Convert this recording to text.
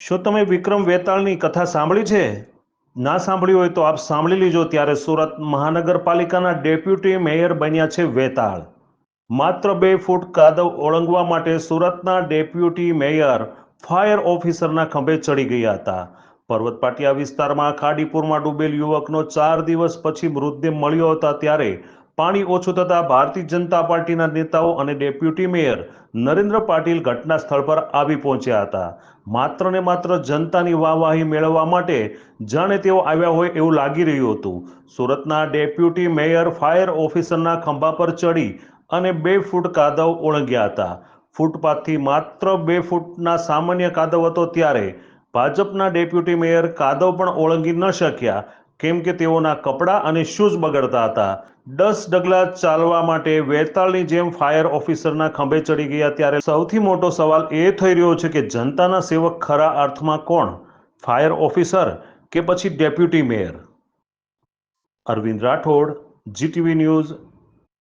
શું તમે વિક્રમ વેતાળની કથા સાંભળી છે? ના સાંભળી હોય તો આપ સાંભળી લીજો ત્યારે સુરત મહાનગરપાલિકાના ડેપ્યુટી મેયર બન્યા છે વેતાળ. માત્ર બે ફૂટ કાદવ ઓળંગવા માટે સુરતના ડેપ્યુટી મેયર, ફાયર ઓફિસરના ખંભે ચડી ગયા હતા. પર્વત પાટિયા વિસ્તારમાં ખાડીપુરમાં ડૂબેલ યુવકનો ચાર દિવસ પછી મૃતદેહ મળ્યો હતા ત્યારે પાણી ઓછું થતાં ભારતીય જનતા પાર્ટીના નેતાઓ અને ડેપ્યુટી મેયર નરેન્દ્ર પાટીલ ઘટના સ્થળ પર આવી પહોંચ્યા હતા. માત્ર ને માત્ર જનતાની વાહવાહી મેળવવા માટે જાણે તેઓ આવ્યા હોય એવું લાગી રહ્યું હતું. સુરતના ડેપ્યુટી મેયર, ફાયર ઓફિસરના ખંભા પર ચડી અને બે ફૂટ કાદવ ઓળંગ્યા હતા. ફૂટપાથથી માત્ર બે ફૂટના સામાન્ય કાદવ હતો ત્યારે ભાજપના ડેપ્યુટી મેયર કાદવ પણ ઓળંગી ન શક્યા, કેમ કે તેઓના કપડાં અને શૂઝ બગડતા હતા. દસ ડગલા ચાલવા માટે વેતાળની જેમ ફાયર ઓફિસરના ખંભે ચડી ગયા ત્યારે સૌથી મોટો સવાલ એ થઈ રહ્યો છે કે જનતાના સેવક ખરા અર્થમાં કોણ? ફાયર ઓફિસર કે પછી deputy mayor? Arvind Rathod, GTV news